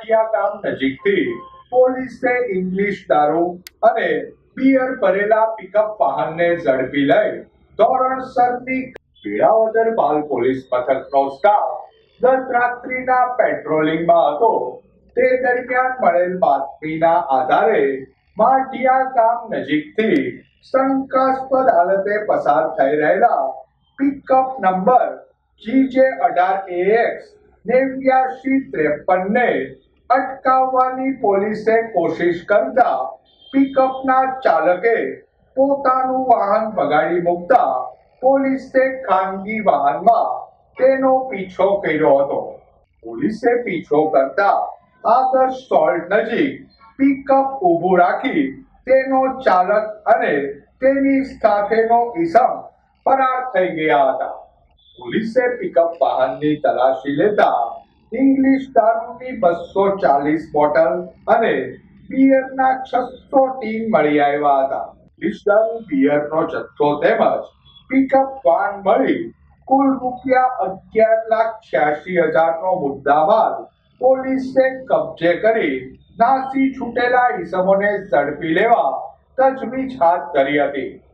માટિયા ગામ નજીકથી પોલીસે ઇંગ્લિશ દારૂ અને પિયર ભરેલા પિકઅપ વાહનને ઝડપી લઈ ધોરણસરની વેળાવદર બાલ પોલીસ મથકનો સ્ટાફ ગત રાત્રિના પેટ્રોલિંગમાં હતો. તે દરમિયાન મળેલ બાતમીના આધારે માટિયા ગામ નજીકથી શંકાસ્પદ હાલતે પસાર થઈ રહેલા પિકઅપ નંબર જીજે અઢાર એએક્સ નેવ્યાશી ત્રેપન ને અટકાવવાની પોલીસે કોશિશ કરતા પિકઅપના ચાલકે પોતાનું વાહન બગાડી મૂકતા પોલીસે ખાનગી વાહનમાં તેનો પીછો કર્યો હતો. પોલીસે પીછો કરતા આદર્શ સોલ્ટ નજીક પિકઅપ ઊભું રાખી તેનો ચાલક અને તેની સાથેનો ઈસમ ફરાર થઈ ગયા હતા. પોલીસે પિકઅપ વાહનની તલાશી લેતા ઇંગ્લિશ દારૂની બસો ચાલીસ બોટલ અને બિયરના છસો ટીન મળી આવ્યા હતા. ઇંગ્લિશ દારૂ બિયરનો જથ્થો તેમજ પિકઅપ વાન મળી કુલ રૂપિયા અગિયાર લાખ છ્યાસી હજારનો મુદ્દામાલ પોલીસે કબજે કરી નાસી છૂટેલા ઈસમોને ઝડપી લેવા તજવીજ હાથ ધરી હતી.